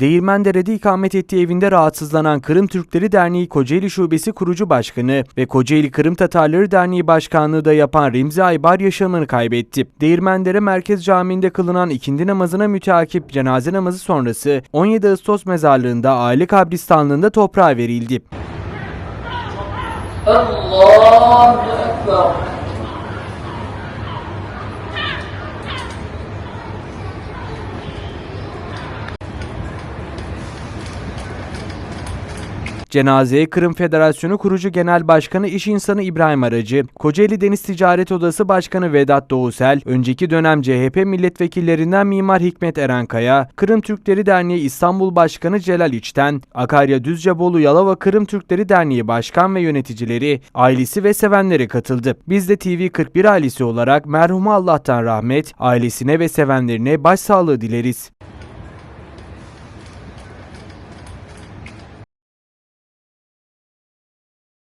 Değirmendere'de ikamet ettiği evinde rahatsızlanan Kırım Türkleri Derneği Kocaeli Şubesi kurucu başkanı ve Kocaeli Kırım Tatarları Derneği Başkanlığı da yapan Remzi Aybar yaşamını kaybetti. Değirmendere Merkez Camii'nde kılınan ikindi namazına müteakip cenaze namazı sonrası 17 Ağustos mezarlığında aile kabristanlığında toprağa verildi. Allahu Ekber. Cenazeye Kırım Federasyonu Kurucu Genel Başkanı İş İnsanı İbrahim Aracı, Kocaeli Deniz Ticaret Odası Başkanı Vedat Doğusel, önceki dönem CHP milletvekillerinden Mimar Hikmet Erenkaya, Kırım Türkleri Derneği İstanbul Başkanı Celal İçten, Akarya Düzcebolu Yalova Kırım Türkleri Derneği Başkan ve yöneticileri, ailesi ve sevenleri katıldı. Biz de TV41 ailesi olarak merhuma Allah'tan rahmet, ailesine ve sevenlerine başsağlığı dileriz.